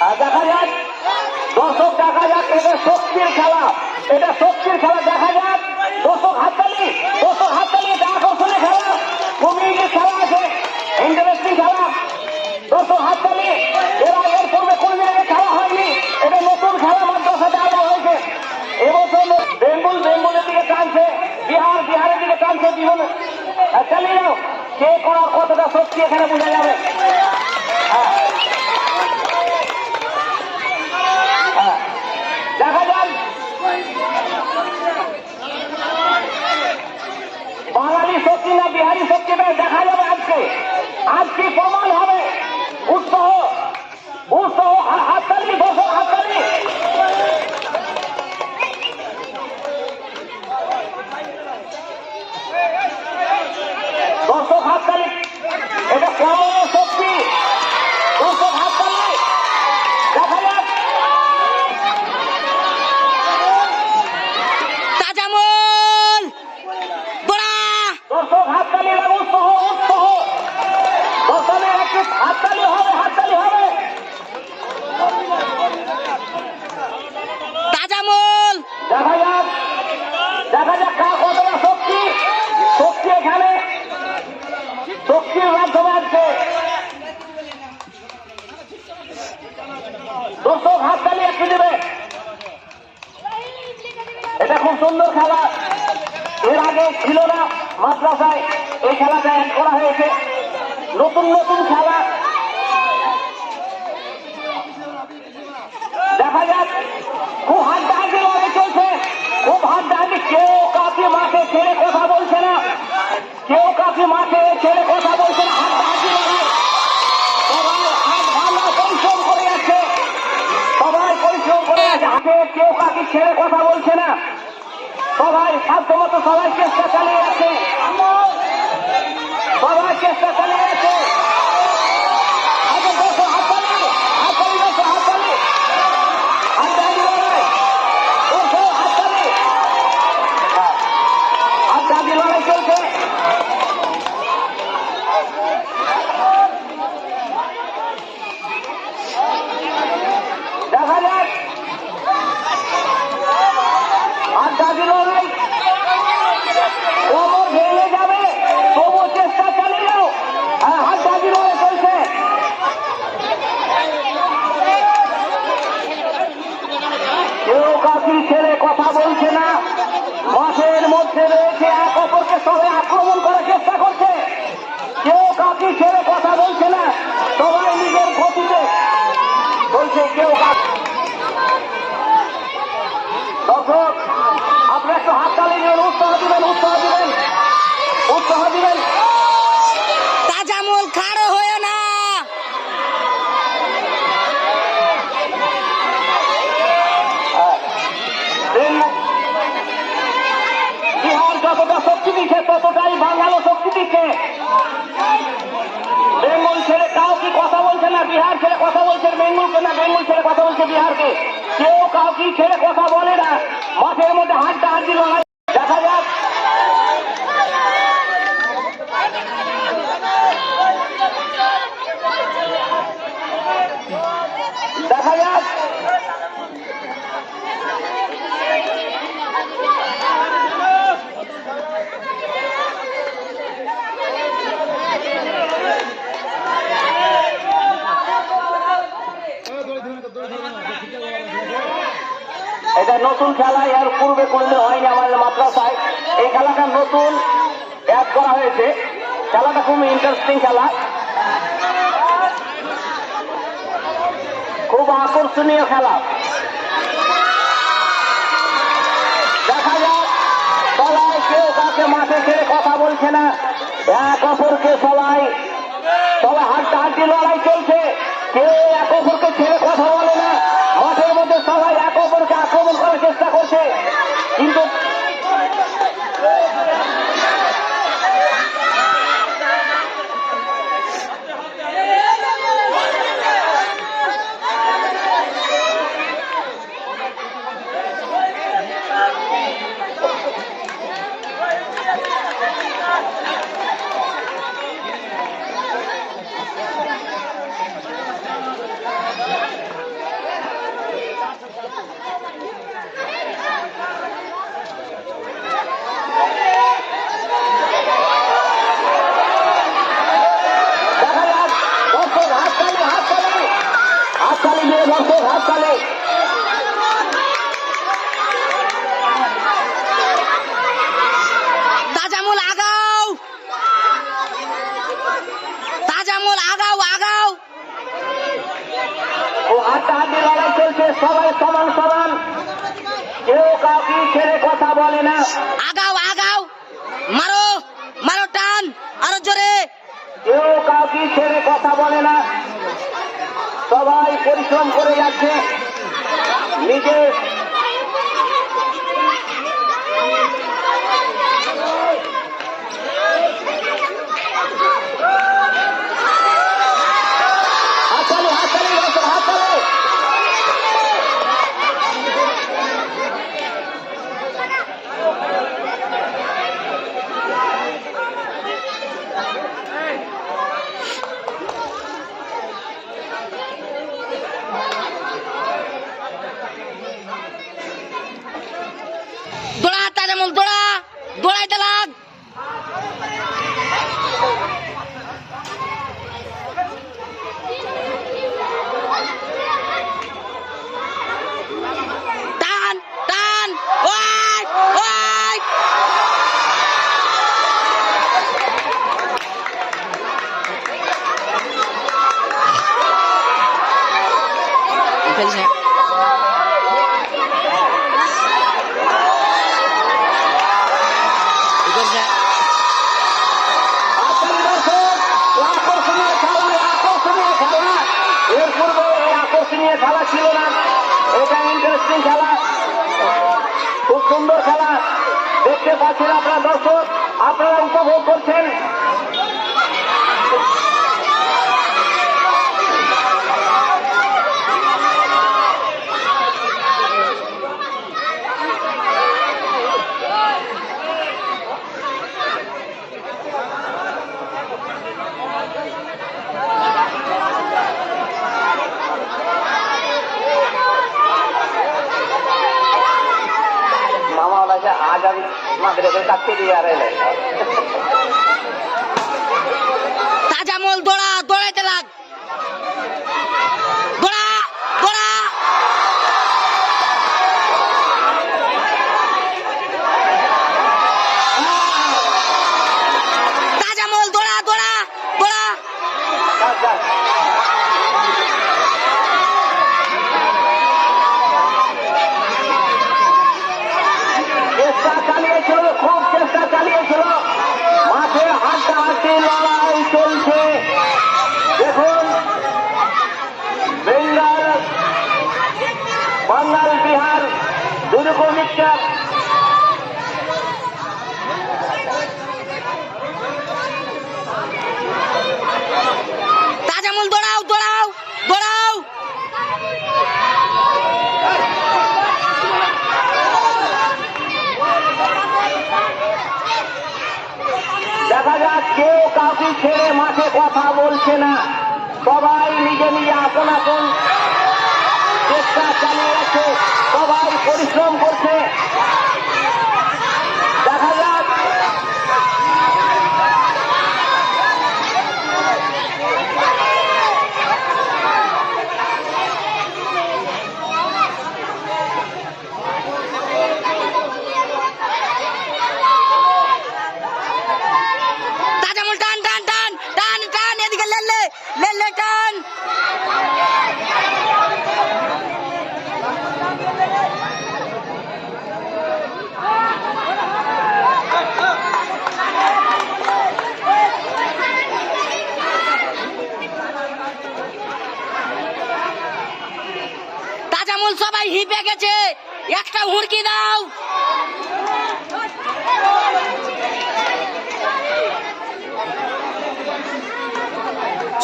আর দেখা যাক। দর্শক দেখা যাক, এটা শক্তির খেলা। এটা শক্তির খেলা, দেখা যাক। দর্শক হাততালি দর্শক হাততালি, এটা আকর্ষণীয় খেলা। যে খেলা আছে। ইন্টারেস্টিং খেলা। দর্শক হাততালি, এরা এর পূর্বে কোনদিন আগে খেলা হয়নি। এটা নতুন খেলা মাদ্রাসাতে আরম্ভ হয়েছে। এবছর বেঙ্গল, বেঙ্গলের দিকে টানছে। বিহার, বিহারের দিকে টানছে জীবন। চালিয়ে যাও। কে করার কতটা শক্তি এখানে বোঝা যাবে হ্যাঁ হ্যাঁ। দেখা যাক বাঙালি শক্তি না বিহারি শক্তি এটা দেখা যাবে আজকে আজকে প্রমাণ হবে উৎসাহ উৎসাহ হা- হাততালি দর্শক হাততালি দর্শক হাততালি এটা প্রমাণের শক্তি দর্শক হাততালি দেখা যাক তাজামল বড়া দর্শক হাততালি লাগে উৎসাহ উৎসাহ দর্শনের একটু হাততালি হবে হাততালি হবে তাজামল দেখা যাক দেখা যাক কার কতটা শক্তি শক্তি এখানে শক্তির মাধ্যমে আছে দর্শক হাততালি একটু দেবে। এটা খুব সুন্দর খেলা। এর আগে ছিল না মাদ্রাসায়। এই খেলাটা অ্যাড করা হয়েছে। নতুন নতুন খেলা। দেখা যাক। খুব হাড্ডাহাড্ডি লড়াই চলছে। খুব হাড্ডাহাড্ডি। কেউ কাউকে মাঠে ছেড়ে কথা বলছে না। কেউ কাউকে মাঠে ছেড়ে কথা বলছে না। হাড্ডাহাড্ডি লড়াই সবাই হাত ভালো পরিশ্রম করে যাচ্ছে সবাই পরিশ্রম করে কেউ কাউকে ছেড়ে কথা বলছে না। সবাই সাধ্যমতো সবাই চেষ্টা চালিয়ে আছে সবাই চেষ্টা চালিয়ে যাচ্ছে হাতে বসো হাততালি হাততালি বসো হাততালি হাততালি লড়াই বসো হাততালি হ্যাঁ, হাততালি লড়াই চলছে দেখা যাক হাততালি লড়াই কোমর ভেঙে যাবে তবু চেষ্টা চালিয়ে যাও হ্যাঁ হাততালি লড়াই চলছে কেউ কাকি ছেড়ে কথা বলছে না। মাঠের মধ্যে রয়েছে এক অপরকে সবাই আক্রমণ করার চেষ্টা করছে। কেউ কাকি ছেড়ে কথা বলছে না। সবাই নিজের ক্ষতিতে বলছে, কেউ কাকি দর্শক আপনি একটু হাততালি দিবেন উৎসাহ দিবেন উৎসাহ দিবেন উৎসাহ দিবেন তাজামল খাড়ো হয়ে না বেঙ্গল- বিহার যতটা শক্তি দিচ্ছে ততটাই বাঙালও শক্তি দিচ্ছে বেঙ্গল ছেড়ে কাউকে কথা বলছে না বিহার ছেড়ে কথা বলছে বেঙ্গলকে না, বেঙ্গল ছেড়ে কথা বলছে বিহারকে। কেউ কাউকে ছেড়ে কথা বলে না। মাঠের মধ্যে হাড্ডা হাড্ডি লড়াই দেখা যাক দেখা যাক এটা নতুন খেলা এর পূর্বে কোনদিন হয়নি আমাদের মাদ্রাসায়। এই খেলাটা নতুন অ্যাড করা হয়েছে। খেলাটা খুব ইন্টারেস্টিং খেলা। খুব আকর্ষণীয় খেলা। মাঠে ছেড়ে কথা বলছে না। এক অপরকে সবাই সবাই হাড্ডাহাড্ডি লড়াই চলছে। কেউ এক অপরকে ছেড়ে কথা হাততালি তাজামুল আগাও। তাজামুল আগাও আগাও। ও হাড্ডাহাড্ডি লড়াই চলছে সবাই সমান সমান। কেউ কাউকে ছেড়ে কথা বলে না। আগাও আগাও। মারো মারো টান আরও জোরে। কেউ কাউকে ছেড়ে কথা বলে না। সবাই পরিশ্রম করে যাচ্ছে। নিজের 过来的啦。ইন্টারেস্টিং খেলা। খুব সুন্দর খেলা। দেখতে পাচ্ছেন আপনারা দর্শক আপনারা উপভোগ করছেন। কথা না। সবাই নিজে নিজে আপন আপন চেষ্টা চালিয়ে যাচ্ছে। সবাই পরিশ্রম করছে দেখা যাক তাজামুল টান টান টান টান টান এদিকে লেলে লেলে টান সবাই হিপে গেছে। একটা হুড়কি দাও।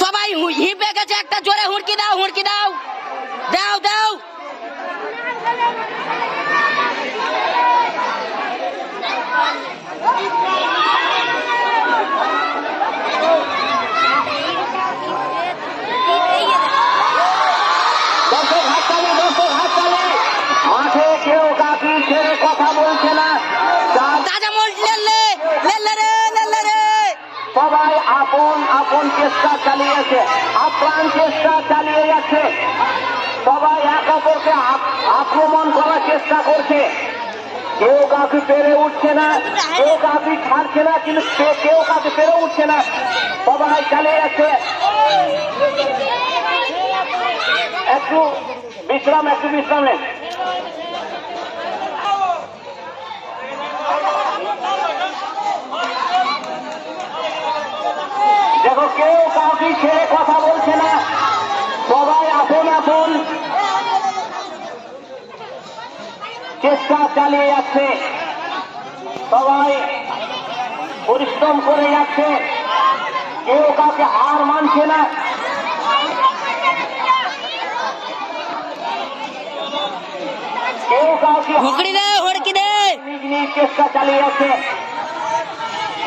সবাই হিপে গেছে, একটা জোরে হুড়কি দাও হুড়কি দাও দাও দর্শক হাততালি দর্শক হাততালি মাঠে কেউ কাউকে ছেড়ে কথা বলছে না যার তাজামুল লেলে লেলে রে লেলে রে সবাই আপন আপন চেষ্টা চালিয়েছে, আপ্রাণ চেষ্টা চালিয়ে যাচ্ছে। সবাই এক অপরকে আক- আক্রমণ করার চেষ্টা করছে। কেউ কাউকে পেরে উঠছে না, কেউ কাউকে ছাড়ছে না, কিন্তু কেউ কাউকে পেরে উঠছে না। সবাই চালিয়ে যাচ্ছে। একটু বিশ্রাম একটু বিশ্রাম নেন। দেখো কেউ কাউকে ছেড়ে কথা বলছে না। সবাই আপন আপন চেষ্টা চালিয়ে যাচ্ছে। সবাই পরিশ্রম করে যাচ্ছে। কেউ কাউকে হার মানছে না। কেউ কাউকে নিজ নিজ চেষ্টা চালিয়ে যাচ্ছে।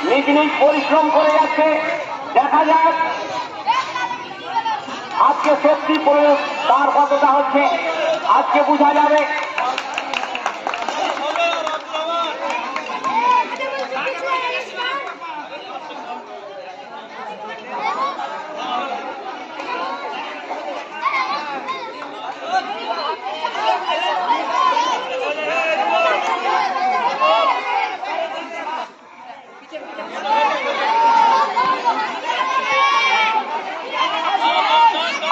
নিজ নিজ পরিশ্রম করে যাচ্ছে। দেখা যাক। আজকে শক্তি প্রয়োগ তার কতটা হচ্ছে আজকে বোঝা যাবে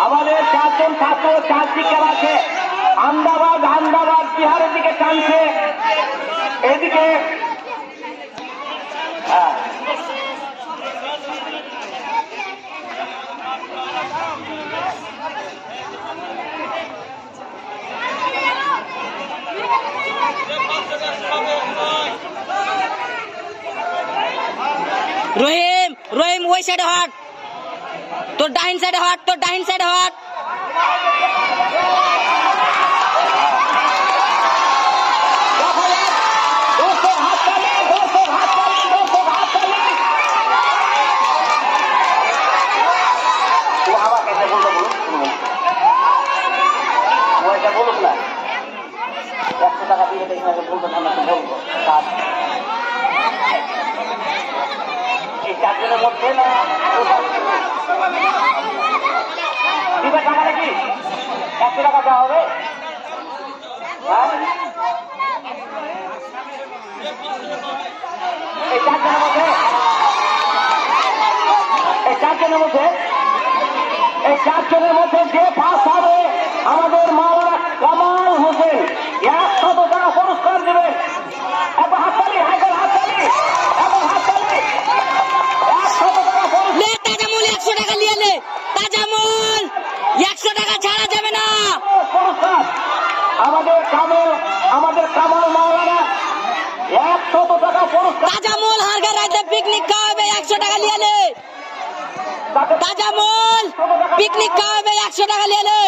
আমাদের চারজন ছাত্র চার দিকে আছে আহমেদাবাদ আহমেদাবাদ বিহারের দিকে টানছে এদিকে হ্যাঁ। রহিম রহিম, ওই সাইডে হট। তোর ডাইন সাইডে হট, তোর ডাইন সাইডে হট। একশো টাকা দিয়ে দেখি আগে বলবেন আমরা বলব। এই চারজনের মধ্যে না। দিবে টাকা নাকি একশো টাকা দেওয়া হ্যাঁ? হবে, আমাদের মাওলানা কামাল হোসেন। একশত টাকা পুরস্কার দেবেন এবং হাততালি হাইকার হাততালি এবং হাততালি একশত টাকা পুরস্কার লে তাজামুল একশো টাকা নিয়ে লে তাজামুল একশো টাকা ছাড়া যাবে না পুরস্কার আমাদের কামাল আমাদের কামাল মাওলানা পুরস্কার তাজামুল হারগা রাইতে পিকনিক খাওয়াবে, একশো টাকা নিয়ে লে তাকে তাজামুল পিকনিক খাওয়াবে, একশো টাকা নিয়ে লে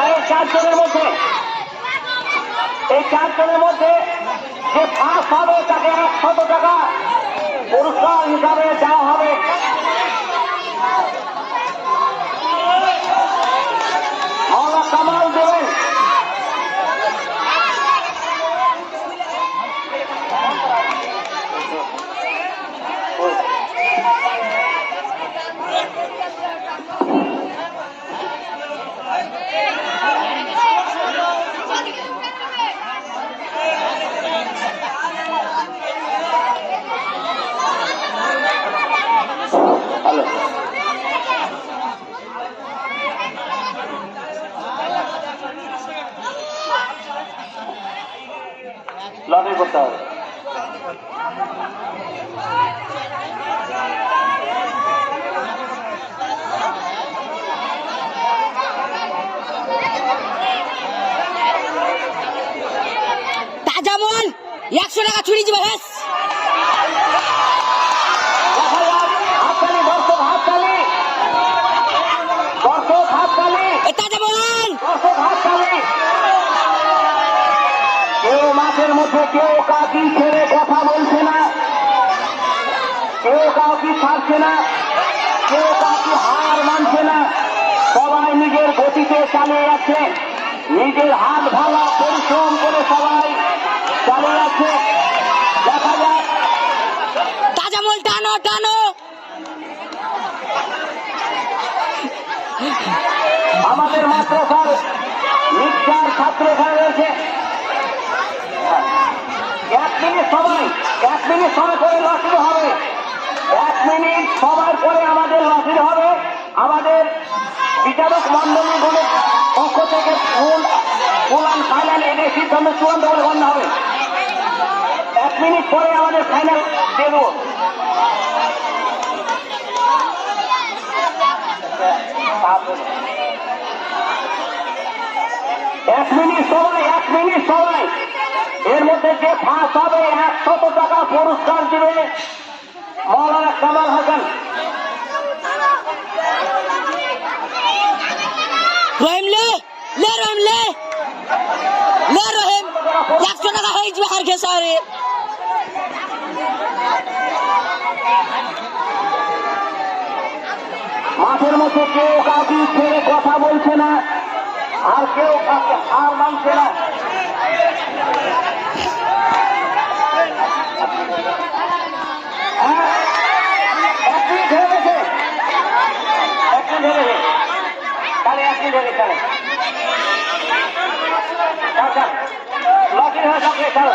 আর চারজনের মধ্যে। টাকা পুরস্কার হিসাবে দেওয়া হবে। একশো টাকা ছুরি যাবে ব্যাস কেউ ছেড়ে কাউকে না। কেউ কাউকে হার মানছে না। সবাই নিজের গতিতে চালিয়ে যাচ্ছে। নিজের হাত ভাঙা পরিশ্রম করে সবাই চালিয়ে যাচ্ছে দেখা যাক তাজামুল টানো টানো। মাদ্রাসার মিক্সার ছাত্র এখানে রয়েছে। এক মিনিট সময় এক মিনিট সময় করে লসিল হবে। এক মিনিট সময় করে আমাদের লসিল হবে। আমাদের বিচারক মন্ডলী গুলো পক্ষ থেকে ফুল ফুল অ্যান্ড ফাইনাল এনে সিদ্ধান্ত চূড়ান্ত বলে গণ্য হবে। এক মিনিট পরে আমাদের ফাইনাল দেবো এক মিনিট সময়, এক মিনিট সময়। এর মধ্যে যে ফাঁস হবে, একশত টাকা পুরস্কার দিবে মৌলানা কামাল হাসান। রহিম লে লে লে। লে রহিম, একশো টাকা হয়ে যাবে হার রে মাঠের মতো কেউ কাউকে ছেড়ে কথা বলছে না, আর কেউ কাকে হার মানছে না। হ্যাঁ, লকি হয়ে থাকলে চলো